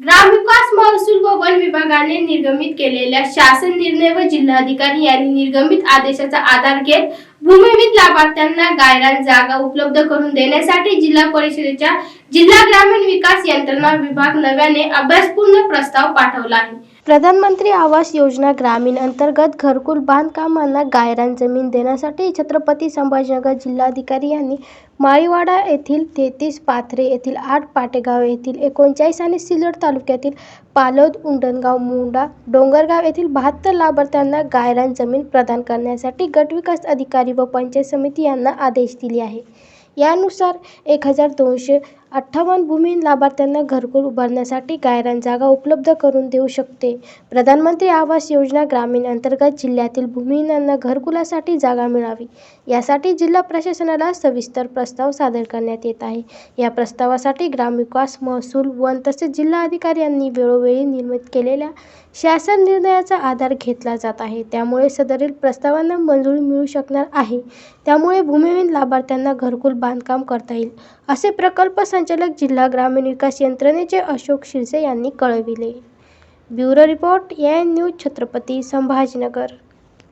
ग्रामविकास महसूल व वन विभागाने निर्गमित केलेल्या शासन निर्णय व जिल्हाधिकारी यांनी निर्गमित आदेशाचा आधार घेत भूमिहीन लाभार्थ्यांना गायरान जागा उपलब्ध करून देण्यासाठी जिल्हा परिषदेच्या जिल्हा ग्रामीण विकास यंत्रणा विभाग नव्याने अभ्यासपूर्ण प्रस्ताव पाठवला आहे. प्रधानमंत्री आवास योजना ग्रामीण अंतर्गत घरकुल बांधकामांना गायरान जमीन देण्यासाठी छत्रपती संभाजीनगर जिल्हाधिकारी यांनी माळीवाडा येथील तेहतीस पाथरे येथील आठ पाटेगाव येथील एकोणचाळीस आणि सिल्लोड तालुक्यातील पालोद उंडणगाव मुंडा डोंगरगाव येथील बहात्तर लाभार्थ्यांना गायरान जमीन प्रदान करण्यासाठी गटविकास अधिकारी व पंचायत समिती यांना आदेश दिले आहे यानुसार एक हजार दोनशे अठ्ठावन्न भूमिहीन लाभार्थ्यांना घरकुल उभारण्यासाठी गायरान जागा उपलब्ध करून देऊ शकते. प्रधानमंत्री आवास योजना ग्रामीण अंतर्गत जिल्ह्यातील भूमिहीनांना घरकुलासाठी जागा मिळावी. यासाठी जिल्हा प्रशासनाला सविस्तर प्रस्ताव सादर करण्यात येत आहे. या प्रस्तावासाठी ग्रामविकास महसूल वन तसेच जिल्हाधिकारी यांनी वेळोवेळी निर्मित केलेल्या शासन निर्णयाचा आधार घेतला जात आहे. त्यामुळे सदरील प्रस्तावांना मंजुरी मिळू शकणार आहे. त्यामुळे भूमिहीन लाभार्थ्यांना घरकुल बांधकाम करता येईल. असे प्रकल्प संचालक जिल्हा ग्रामीण विकास यंत्रणेचे अशोक शिरसे यांनी कळविले. Bureau report N news Chhatrapati Sambhajinagar.